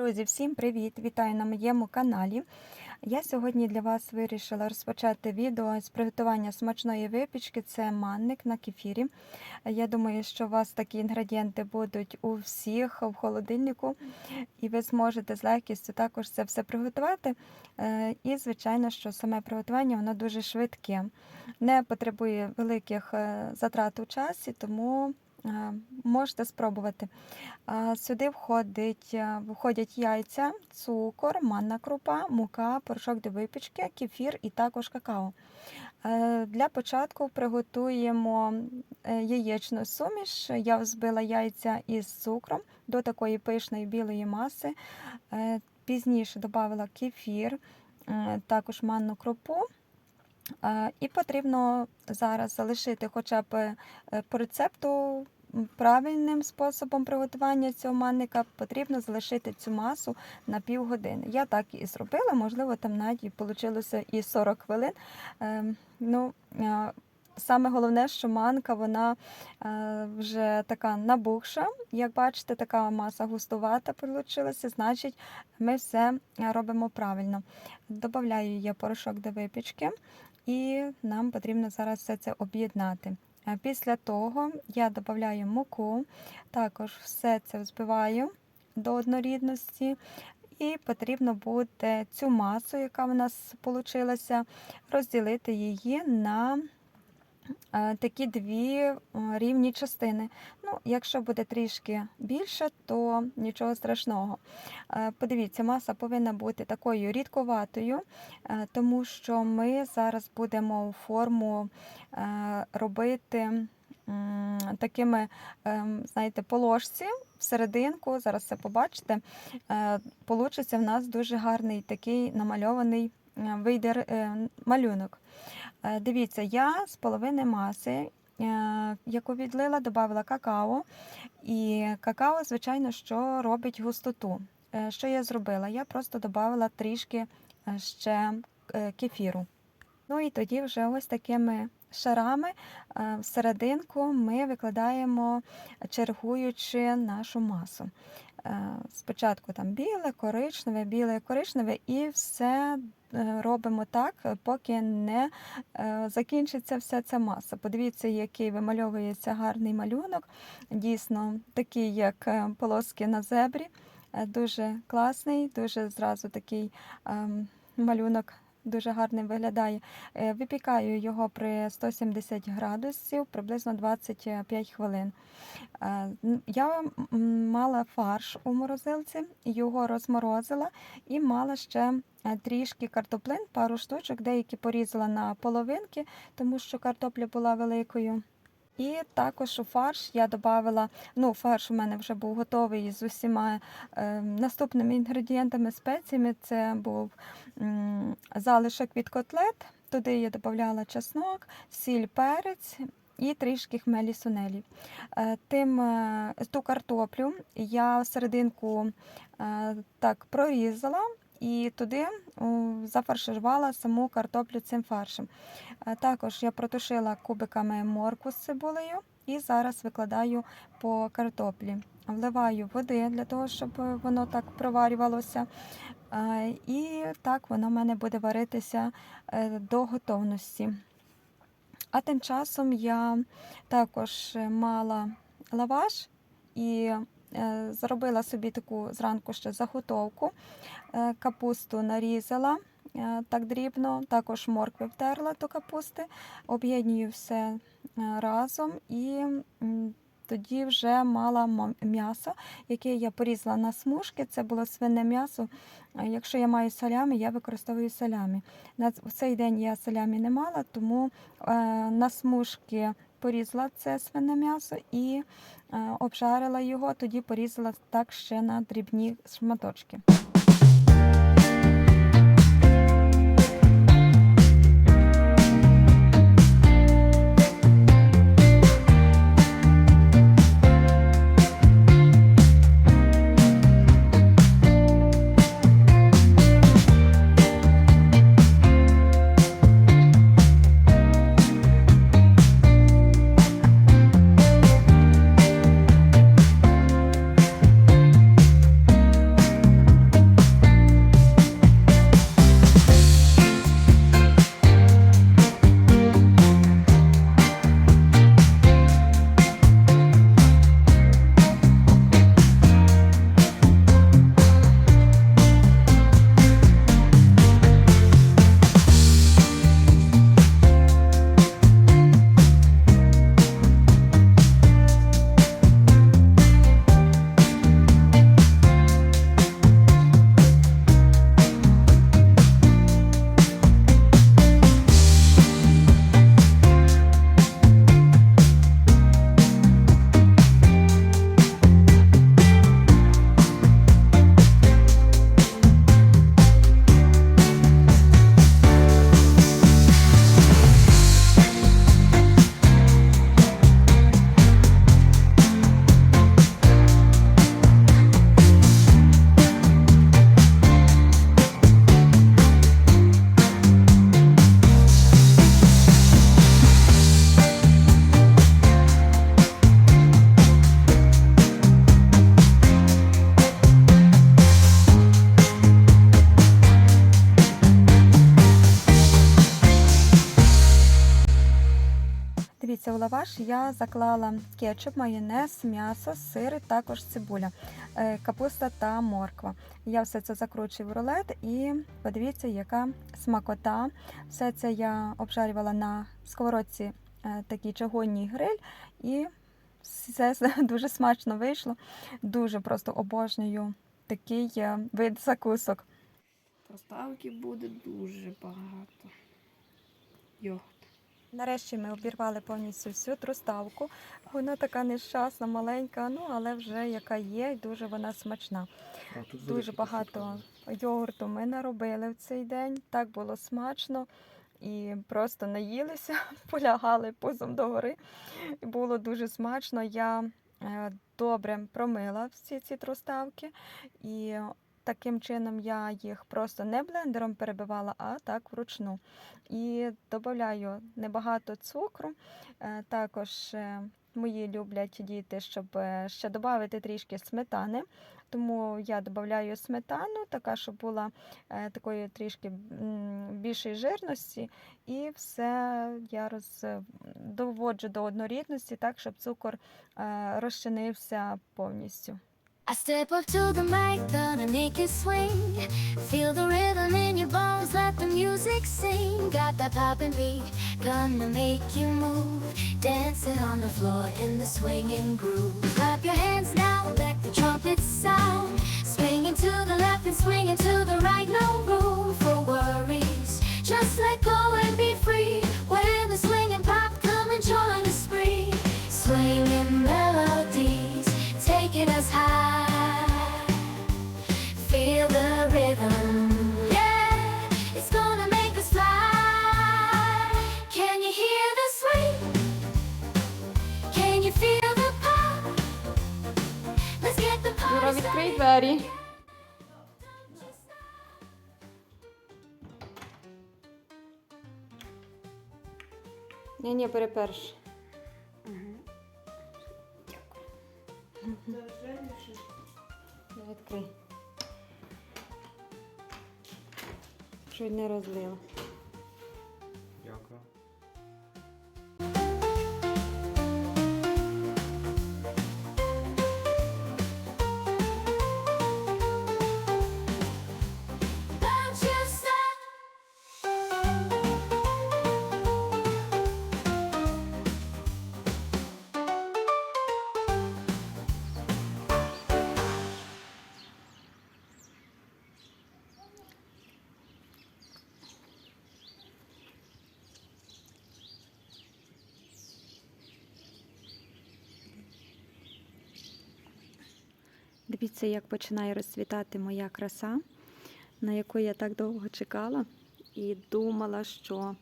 Друзі, всім привіт! Вітаю на моєму каналі. Я сьогодні для вас вирішила розпочати відео з приготування смачної випічки. Це манник на кефірі. Я думаю, що у вас такі інгредієнти будуть у всіх в холодильнику, і ви зможете з легкістю також це все приготувати. Е, і, звичайно, що саме приготування воно дуже швидке, не потребує великих е, затрат у часі, тому Можете спробувати. Сюди входить, входять яйця, цукор, манна крупа, мука, порошок до випічки, кефір і також какао. Е, для початку приготуємо е, яєчну суміш. Я взбила яйця із цукром до такої пишної білої маси. Е, пізніше додала кефір, також манну крупу. І потрібно зараз залишити хоча б е, по рецепту правильним способом приготування цього манника потрібно залишити цю масу на півгодини. Я так і зробила, можливо, там навіть вийшло і 40 хвилин. Ем, ну, Саме головне, що манка вона е, вже така набухша. Як бачите, така маса густувата вийшла, значить ми все робимо правильно. Добавляю я порошок до випічки, і нам потрібно зараз все це об'єднати. Після того я додаю муку, також все це взбиваю до однорідності. І потрібно буде цю масу, яка в нас вийшла, розділити її на Е, такі дві е, рівні частини. Ну, Якщо буде трішки більше, то нічого страшного. Е, подивіться, маса повинна бути такою рідковатою, тому що ми зараз будемо форму робити. Такими, знаєте, по ложці всерединку, зараз це побачите, получиться в нас дуже гарний такий намальований вийде малюнок. Е, дивіться, я з половини маси, е, яку відлила, додала какао. І какао, звичайно, що робить густоту. Е, що я зробила? Я просто додала трішки ще кефіру. Ну і тоді вже ось такими шарами всерединку ми викладаємо, чергуючи нашу масу. Спочатку там біле, коричневе, біле, коричневе, і все Е, робимо так, поки не е, закінчиться вся ця маса. Подивіться, який вимальовується гарний малюнок. Дійсно, такий, як е, полоски на зебрі. Дуже класний, дуже зразу такий ем, малюнок дуже гарним виглядає. Е, випікаю його при 170 градусів приблизно 25 хвилин. Е, я мала фарш у морозилці, його розморозила і мала ще е, трішки картоплин, пару штучок, деякі порізала на половинки, тому що картопля була великою. І також у фарш я додала, ну, фарш у мене вже був готовий з усіма е, наступними інгредієнтами, спеціями. Це був м, залишок від котлет. Туди я додавала чеснок, сіль, перець. І трішки хмелі сунелі. Е, тим е, ту картоплю я серединку е, так прорізала і туди зафарширувала саму картоплю цим фаршем. Е, також я протушила кубиками морку з цибулею і зараз викладаю по картоплі. Вливаю води для того, щоб воно так проварювалося. Е, і так воно в мене буде варитися е, до готовності. А тим часом я також мала лаваш і Е, зробила собі таку зранку ще заготовку, е, капусту нарізала е, так дрібно, також моркви втерла до капусти, об'єднюю все разом і тоді вже мала м'ясо, яке я порізала на смужки. Це було свине м'ясо. Якщо я маю салямі, я використовую салямі. На цей день я салямі не мала, тому на смужки порізала це свине м'ясо і е, обжарила його, тоді порізала так ще на дрібні шматочки. Дивіться, у лаваш я заклала кетчуп, майонез, м'ясо, сир, також цибуля, е, капуста та морква. Я все це закручую в рулет і подивіться, яка смакота. Все це я обжарювала на сковородці е, такий чагонній гриль, і все дуже смачно вийшло. Дуже просто обожнюю такий е, вид закусок. Поставки буде дуже багато. Йогурт. Нарешті ми обірвали повністю всю труставку. Вона така нещасна, маленька, ну але вже яка є, і дуже вона смачна. Дуже багато йогурту ми наробили в цей день. Так було смачно і просто наїлися, полягали пузом догори. І було дуже смачно. Я е, добре промила всі ці труставки, і таким чином я їх просто не блендером перебивала, а так вручну. І додаю небагато цукру. Е, Також е, мої люблять діти, щоб е, ще додати трішки сметани. Тому я додаю сметану, така, щоб була такої трішки більшої жирності, і все я роз, доводжу до однорідності, так, щоб цукор розчинився повністю. I step up to the mic, gonna make it swing. Feel the rhythm in your bones, let the music sing. Got that poppin' beat, gonna make you move. Dancing on the floor in the swinging groove. Clap your hands now, let the trumpets sound. Swinging to the left and swinging to the right, no room for worries. Just let go двері. Ні, ні, переперш. Відкрий. Чуть не розлила. Дивіться, як починає розцвітати моя краса, на яку я так довго чекала, і думала, що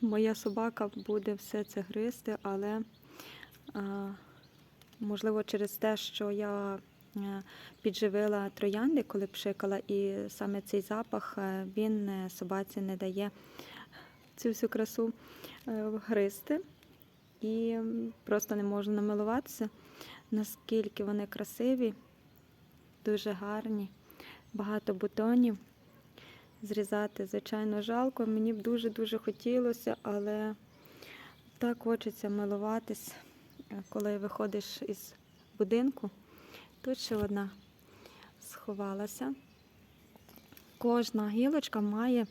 моя собака буде все це гризти, але можливо через те, що я е, підживила троянди, коли пшикала, і саме цей запах е, він е, собаці не дає цю всю красу гризти. І просто не можу намилуватися, наскільки вони красиві дуже гарні, багато бутонів. Зрізати, звичайно, жалко. Мені б дуже-дуже хотілося, але так хочеться милуватись, е, коли виходиш із будинку. Тут ще одна сховалася. Кожна гілочка має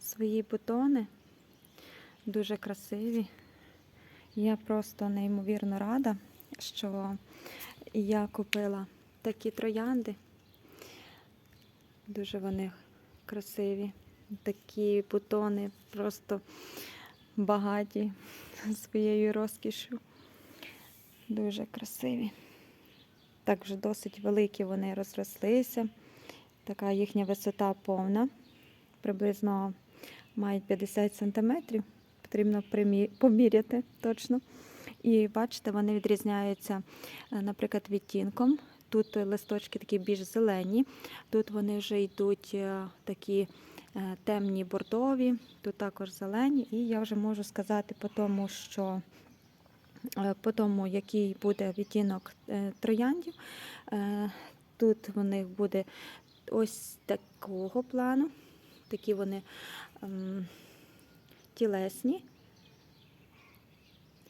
свої бутони, дуже красиві. Я просто неймовірно рада, що я купила такі троянди. Дуже вони красиві. Такі бутони просто багаті своєю розкішю. Дуже красиві. Так вже досить великі вони розрослися. Така їхня висота повна. Приблизно мають 50 см. Потрібно поміряти точно. І бачите, вони відрізняються, е, наприклад, відтінком. Тут листочки такі більш зелені, тут вони вже йдуть е, такі е, темні бордові, тут також зелені. І я вже можу сказати по тому, що е, по тому, який буде відтінок е, трояндів, е, тут в них буде ось такого плану, такі вони ем, тілесні.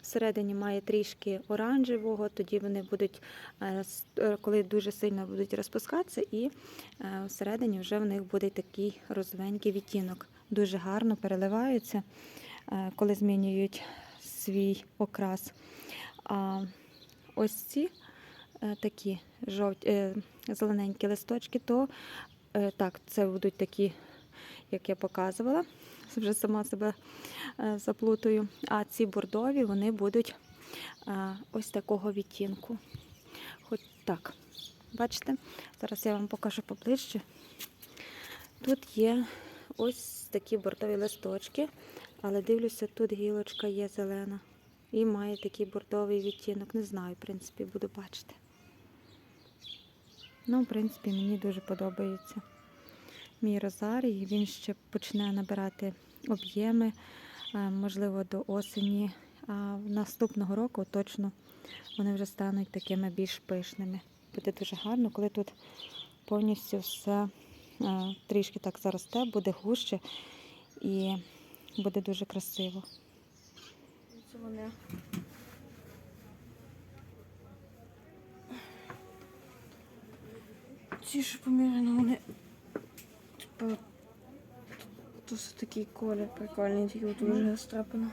Всередині має трішки оранжевого, тоді вони будуть, е, е, коли дуже сильно будуть розпускатися, і е, всередині вже в них буде такий розовенький відтінок. Дуже гарно переливаються, коли змінюють свій окрас. А ось ці такі жовті, зелененькі листочки, то так, це будуть такі, як я показувала. Вже сама себе е, заплутаю. А ці бордові вони будуть е, ось такого відтінку. Хоч так, бачите? Зараз я вам покажу поближче. Тут є ось такі бордові листочки, але дивлюся, тут гілочка є зелена. І має такий бордовий відтінок. Не знаю, в принципі, буду бачити. Ну, в принципі, мені дуже подобається мій розарій. Він ще почне набирати об'єми, е, можливо, до осені. А наступного року точно вони вже стануть такими більш пишними. Буде дуже гарно, коли тут повністю все е, трішки так заросте, буде гуще і буде дуже красиво. Це вони. Ці ж поміряно вони. То все такий колір прикольний, тільки от вже страпано.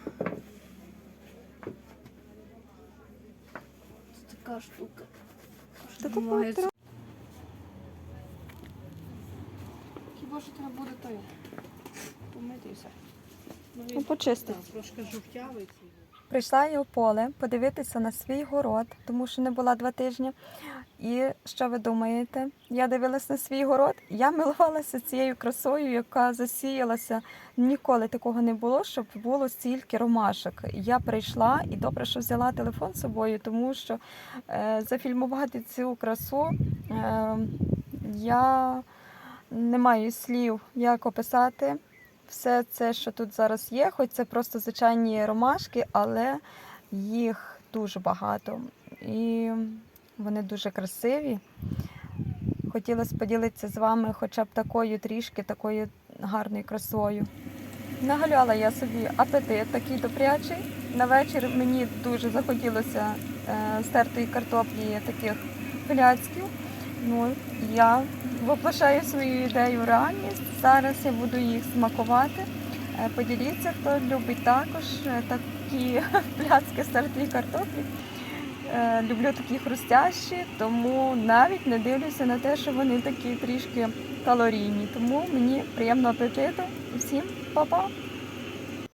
Це така штука. Що Хіба що треба буде той помити і все. Ну, почистить. Трошки жовтявий. Прийшла я у поле подивитися на свій город, тому що не була два тижні. І що ви думаєте? Я дивилась на свій город, я милувалася цією красою, яка засіялася. Ніколи такого не було, щоб було стільки ромашок. Я прийшла і добре, що взяла телефон з собою, тому що е, зафільмувати цю красу е, я не маю слів, як описати все це, що тут зараз є, хоч це просто звичайні ромашки, але їх дуже багато. І вони дуже красиві. Хотілося поділитися з вами хоча б такою трішки, такою гарною красою. Нагаляла я собі апетит такий добрячий. На вечір мені дуже захотілося е, стертої картоплі таких пляцків. Ну, я воплощаю свою ідею в реальність. Зараз я буду їх смакувати. Е, Поділіться, хто любить також е, такі пляцки стертої картоплі. Е, Люблю такі хрустящі, тому навіть не дивлюся на те, що вони такі трішки калорійні. Тому мені приємного апетиту всім па-па!